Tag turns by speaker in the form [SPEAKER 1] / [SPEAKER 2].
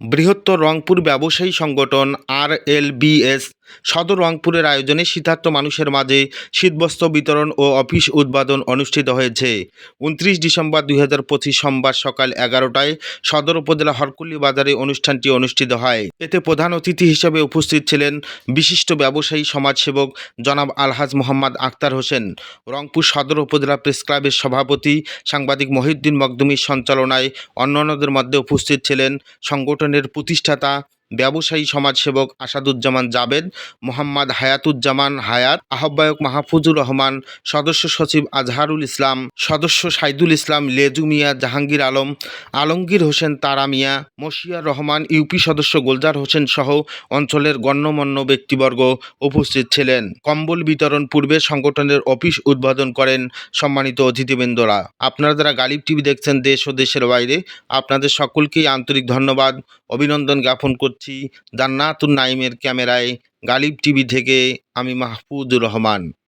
[SPEAKER 1] বৃহত্তর রংপুর ব্যবসায়ী সংগঠন আর এল বিএস সদর রংপুরের আয়োজনে শীতার্ত মানুষের মাঝে শীতবস্ত্র বিতরণ ও অফিস উদ্বোধন অনুষ্ঠিত হয়েছে। উনত্রিশ ডিসেম্বর দুই হাজার পঁচিশ সোমবার সকাল এগারোটায় সদর উপজেলা হরকুল্লি বাজারে অনুষ্ঠানটি অনুষ্ঠিত হয়। এতে প্রধান অতিথি হিসেবে উপস্থিত ছিলেন বিশিষ্ট ব্যবসায়ী সমাজসেবক জনাব আলহাজ মোহাম্মদ আক্তার হোসেন, রংপুর সদর উপজেলা প্রেস ক্লাবের সভাপতি সাংবাদিক মহিউদ্দিন মকদুমির সঞ্চালনায় অন্যান্যদের মধ্যে উপস্থিত ছিলেন সংগঠনের প্রতিষ্ঠাতা ব্যবসায়ী সমাজসেবক আসাদুজ্জামান জাবেদ, মোহাম্মদ হায়াতুজ্জামান হায়াত, আহ্বায়ক মাহফুজুর রহমান, সদস্য সচিব আজহারুল ইসলাম, সদস্য সাইদুল ইসলাম লেজু মিয়া, জাহাঙ্গীর আলম, আলমগীর হোসেন তারা মিয়া, মশিয়ার রহমান ইউপি সদস্য গোলজার হোসেন সহ অঞ্চলের গণ্যমান্য ব্যক্তিবর্গ উপস্থিত ছিলেন। কম্বল বিতরণ পূর্বে সংগঠনের অফিস উদ্বোধন করেন সম্মানিত অতিথিবৃন্দরা। আপনারা যারা গালিব টিভি দেখছেন দেশ ও দেশের বাইরে, আপনাদের সকলকেই আন্তরিক ধন্যবাদ, অভিনন্দন জ্ঞাপন করছি। দান্নাতুন নাইমের ক্যামেরায় গালিব টিভি থেকে আমি মাহফুজুর রহমান।